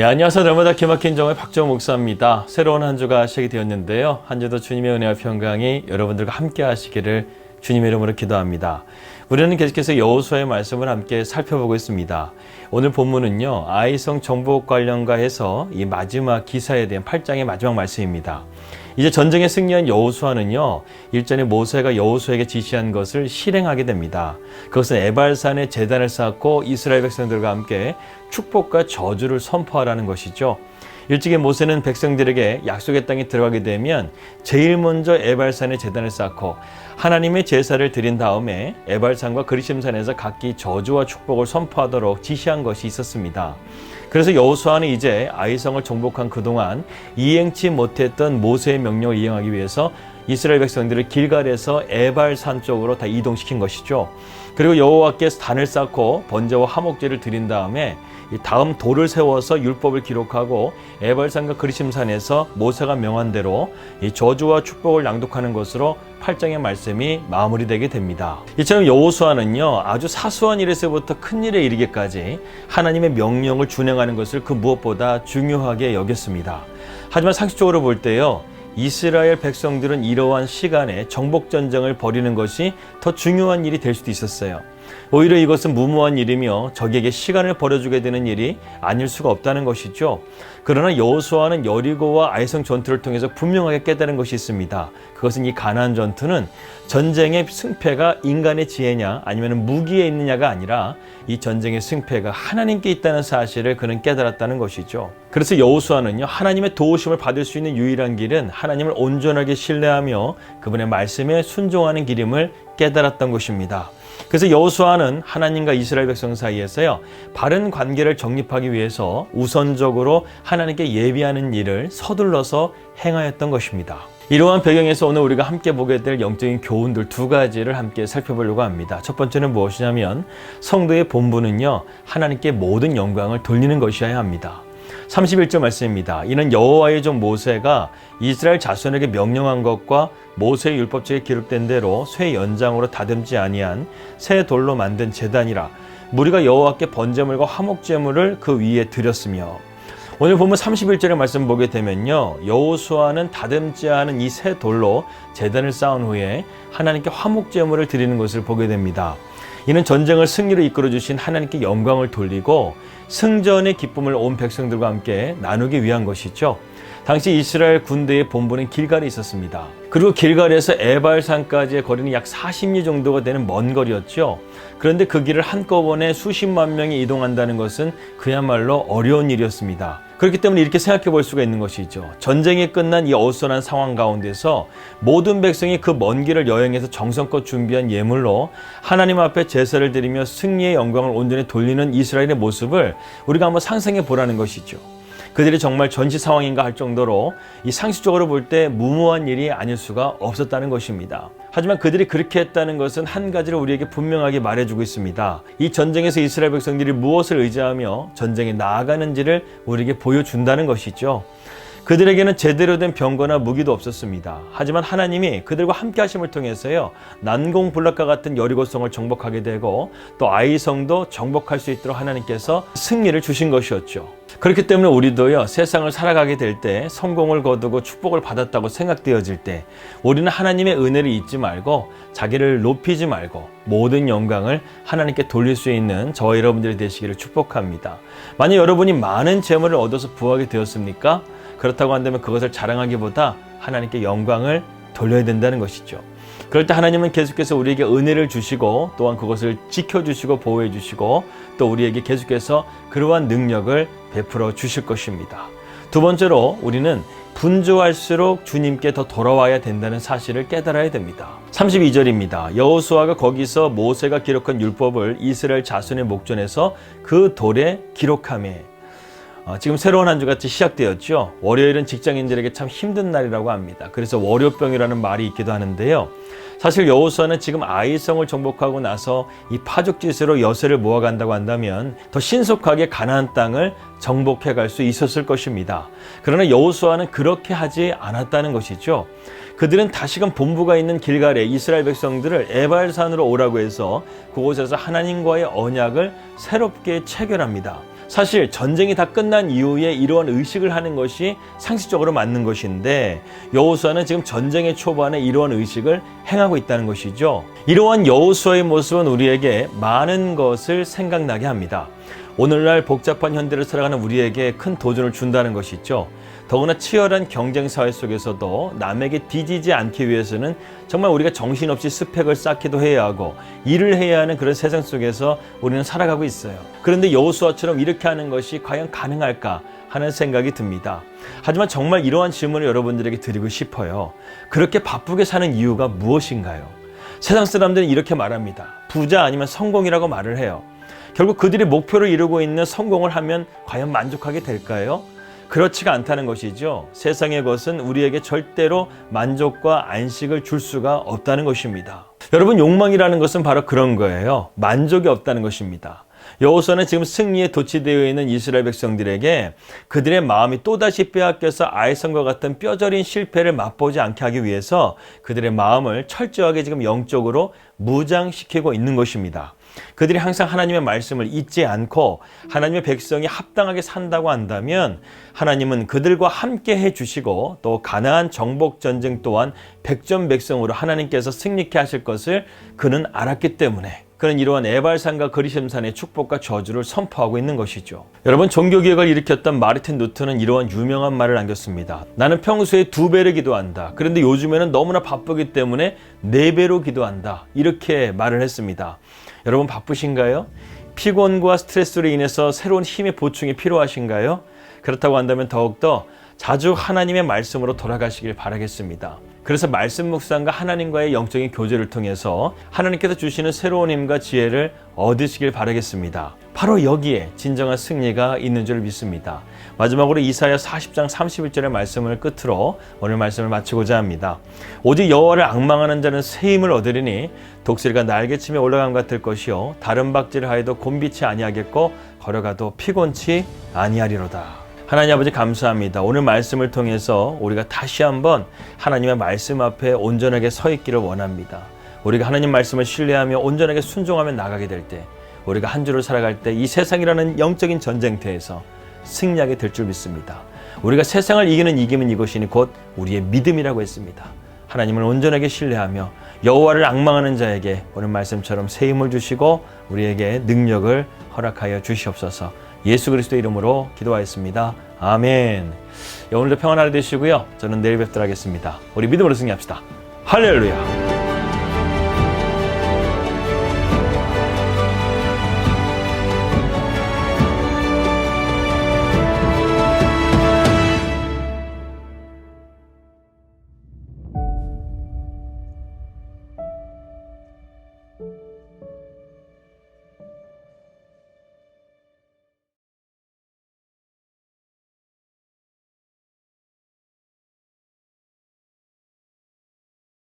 예, 안녕하세요. 날마다 기막힌 정의 박정 목사입니다. 새로운 한 주가 시작이 되었는데요. 한 주도 주님의 은혜와 평강이 여러분들과 함께 하시기를 주님의 이름으로 기도합니다. 우리는 계속해서 여호수아의 말씀을 함께 살펴보고 있습니다. 오늘 본문은요. 아이성 정복 관련과 해서 이 마지막 기사에 대한 8장의 마지막 말씀입니다. 이제 전쟁에 승리한 여호수아는요. 일전에 모세가 여호수아에게 지시한 것을 실행하게 됩니다. 그것은 에발산에 제단을 쌓고 이스라엘 백성들과 함께 축복과 저주를 선포하라는 것이죠. 일찍이 모세는 백성들에게 약속의 땅에 들어가게 되면 제일 먼저 에발산에 제단을 쌓고 하나님의 제사를 드린 다음에 에발산과 그리심산에서 각기 저주와 축복을 선포하도록 지시한 것이 있었습니다. 그래서 여호수아는 이제 아이성을 정복한 그동안 이행치 못했던 모세의 명령을 이행하기 위해서 이스라엘 백성들을 길갈에서 에발산 쪽으로 다 이동시킨 것이죠. 그리고 여호와께서 단을 쌓고 번제와 화목제를 드린 다음에 다음 돌을 세워서 율법을 기록하고 에발산과 그리심산에서 모세가 명한 대로 이 저주와 축복을 낭독하는 것으로 8장의 말씀이 마무리되게 됩니다. 이처럼 여호수아는요 아주 사소한 일에서부터 큰 일에 이르기까지 하나님의 명령을 준행하는 것을 그 무엇보다 중요하게 여겼습니다. 하지만 상식적으로 볼 때요 이스라엘 백성들은 이러한 시간에 정복 전쟁을 벌이는 것이 더 중요한 일이 될 수도 있었어요. 오히려 이것은 무모한 일이며 적에게 시간을 벌어주게 되는 일이 아닐 수가 없다는 것이죠. 그러나 여호수아는 여리고와 아이성 전투를 통해서 분명하게 깨달은 것이 있습니다. 그것은 이 가나안 전투는 전쟁의 승패가 인간의 지혜냐 아니면 무기에 있느냐가 아니라 이 전쟁의 승패가 하나님께 있다는 사실을 그는 깨달았다는 것이죠. 그래서 여호수아는요 하나님의 도우심을 받을 수 있는 유일한 길은 하나님을 온전하게 신뢰하며 그분의 말씀에 순종하는 길임을 깨달았던 것입니다. 그래서 여호수아는 하나님과 이스라엘 백성 사이에서요 바른 관계를 정립하기 위해서 우선적으로 하나님께 예비하는 일을 서둘러서 행하였던 것입니다. 이러한 배경에서 오늘 우리가 함께 보게 될 영적인 교훈들 두 가지를 함께 살펴보려고 합니다. 첫 번째는 무엇이냐면 성도의 본분은요 하나님께 모든 영광을 돌리는 것이어야 합니다. 31절 말씀입니다. 이는 여호와의 종 모세가 이스라엘 자손에게 명령한 것과 모세의 율법책에 기록된 대로 쇠 연장으로 다듬지 아니한 새 돌로 만든 제단이라 무리가 여호와께 번제물과 화목제물을 그 위에 드렸으며 오늘 보면 31절의 말씀 보게 되면요. 여호수아는 다듬지 않은 이 새 돌로 제단을 쌓은 후에 하나님께 화목제물을 드리는 것을 보게 됩니다. 이는 전쟁을 승리로 이끌어 주신 하나님께 영광을 돌리고 승전의 기쁨을 온 백성들과 함께 나누기 위한 것이죠. 당시 이스라엘 군대의 본부는 길갈에 있었습니다. 그리고 길갈에서 에발산까지의 거리는 약 40리 정도가 되는 먼 거리였죠. 그런데 그 길을 한꺼번에 수십만 명이 이동한다는 것은 그야말로 어려운 일이었습니다. 그렇기 때문에 이렇게 생각해 볼 수가 있는 것이죠. 전쟁이 끝난 이 어수선한 상황 가운데서 모든 백성이 그 먼 길을 여행해서 정성껏 준비한 예물로 하나님 앞에 제사를 드리며 승리의 영광을 온전히 돌리는 이스라엘의 모습을 우리가 한번 상상해 보라는 것이죠. 그들이 정말 전시 상황인가 할 정도로 이 상식적으로 볼 때 무모한 일이 아닐 수가 없었다는 것입니다. 하지만 그들이 그렇게 했다는 것은 한 가지를 우리에게 분명하게 말해주고 있습니다. 이 전쟁에서 이스라엘 백성들이 무엇을 의지하며 전쟁에 나아가는지를 우리에게 보여준다는 것이죠. 그들에게는 제대로 된 병거나 무기도 없었습니다. 하지만 하나님이 그들과 함께 하심을 통해서요. 난공불락과 같은 여리고성을 정복하게 되고 또 아이성도 정복할 수 있도록 하나님께서 승리를 주신 것이었죠. 그렇기 때문에 우리도요. 세상을 살아가게 될 때 성공을 거두고 축복을 받았다고 생각되어질 때 우리는 하나님의 은혜를 잊지 말고 자기를 높이지 말고 모든 영광을 하나님께 돌릴 수 있는 저와 여러분들이 되시기를 축복합니다. 만약 여러분이 많은 재물을 얻어서 부하게 되었습니까? 그렇다고 한다면 그것을 자랑하기보다 하나님께 영광을 돌려야 된다는 것이죠. 그럴 때 하나님은 계속해서 우리에게 은혜를 주시고 또한 그것을 지켜주시고 보호해 주시고 또 우리에게 계속해서 그러한 능력을 베풀어 주실 것입니다. 두 번째로 우리는 분주할수록 주님께 더 돌아와야 된다는 사실을 깨달아야 됩니다. 32절입니다. 여호수아가 거기서 모세가 기록한 율법을 이스라엘 자손의 목전에서 그 돌에 기록함에 어, 지금 새로운 한 주같이 시작되었죠. 월요일은 직장인들에게 참 힘든 날이라고 합니다. 그래서 월요병이라는 말이 있기도 하는데요. 사실 여호수아는 지금 아이성을 정복하고 나서 이 파죽지세로 여세를 모아간다고 한다면 더 신속하게 가나안 땅을 정복해 갈 수 있었을 것입니다. 그러나 여호수아는 그렇게 하지 않았다는 것이죠. 그들은 다시금 본부가 있는 길갈에 이스라엘 백성들을 에발산으로 오라고 해서 그곳에서 하나님과의 언약을 새롭게 체결합니다. 사실 전쟁이 다 끝난 이후에 이러한 의식을 하는 것이 상식적으로 맞는 것인데 여호수아는 지금 전쟁의 초반에 이러한 의식을 행하고 있다는 것이죠. 이러한 여호수아의 모습은 우리에게 많은 것을 생각나게 합니다. 오늘날 복잡한 현대를 살아가는 우리에게 큰 도전을 준다는 것이죠. 더구나 치열한 경쟁 사회 속에서도 남에게 뒤지지 않기 위해서는 정말 우리가 정신없이 스펙을 쌓기도 해야 하고 일을 해야 하는 그런 세상 속에서 우리는 살아가고 있어요. 그런데 여호수아처럼 이렇게 하는 것이 과연 가능할까 하는 생각이 듭니다. 하지만 정말 이러한 질문을 여러분들에게 드리고 싶어요. 그렇게 바쁘게 사는 이유가 무엇인가요? 세상 사람들은 이렇게 말합니다. 부자 아니면 성공이라고 말을 해요. 결국 그들이 목표를 이루고 있는 성공을 하면 과연 만족하게 될까요? 그렇지가 않다는 것이죠. 세상의 것은 우리에게 절대로 만족과 안식을 줄 수가 없다는 것입니다. 여러분 욕망이라는 것은 바로 그런 거예요. 만족이 없다는 것입니다. 여호수아는 지금 승리에 도취되어 있는 이스라엘 백성들에게 그들의 마음이 또다시 빼앗겨서 아이성과 같은 뼈저린 실패를 맛보지 않게 하기 위해서 그들의 마음을 철저하게 지금 영적으로 무장시키고 있는 것입니다. 그들이 항상 하나님의 말씀을 잊지 않고 하나님의 백성이 합당하게 산다고 한다면 하나님은 그들과 함께 해 주시고 또 가나안 정복 전쟁 또한 백전백성으로 하나님께서 승리케 하실 것을 그는 알았기 때문에 그는 이러한 에발산과 그리심산의 축복과 저주를 선포하고 있는 것이죠. 여러분 종교개혁을 일으켰던 마르틴 루터는 이러한 유명한 말을 남겼습니다. 나는 평소에 두 배를 기도한다. 그런데 요즘에는 너무나 바쁘기 때문에 네 배로 기도한다. 이렇게 말을 했습니다. 여러분 바쁘신가요? 피곤과 스트레스로 인해서 새로운 힘의 보충이 필요하신가요? 그렇다고 한다면 더욱더 자주 하나님의 말씀으로 돌아가시길 바라겠습니다. 그래서 말씀 묵상과 하나님과의 영적인 교제를 통해서 하나님께서 주시는 새로운 힘과 지혜를 얻으시길 바라겠습니다. 바로 여기에 진정한 승리가 있는 줄 믿습니다. 마지막으로 이사야 40장 31절의 말씀을 끝으로 오늘 말씀을 마치고자 합니다. 오직 여호와를 악망하는 자는 새 힘을 얻으리니 독수리가 날개침에 올라간 것 같을 것이요 다른 박질을 하여도 곤비치 아니하겠고 걸어가도 피곤치 아니하리로다. 하나님 아버지 감사합니다. 오늘 말씀을 통해서 우리가 다시 한번 하나님의 말씀 앞에 온전하게 서 있기를 원합니다. 우리가 하나님 말씀을 신뢰하며 온전하게 순종하며 나가게 될 때 우리가 한 주를 살아갈 때 이 세상이라는 영적인 전쟁터에서 승리하게 될 줄 믿습니다. 우리가 세상을 이기는 이김은 이것이니 곧 우리의 믿음이라고 했습니다. 하나님을 온전하게 신뢰하며 여호와를 악망하는 자에게 오늘 말씀처럼 새 힘을 주시고 우리에게 능력을 허락하여 주시옵소서. 예수 그리스도 이름으로 기도하였습니다. 아멘. 오늘도 평안하게 되시고요. 저는 내일 뵙도록 하겠습니다. 우리 믿음으로 승리합시다. 할렐루야.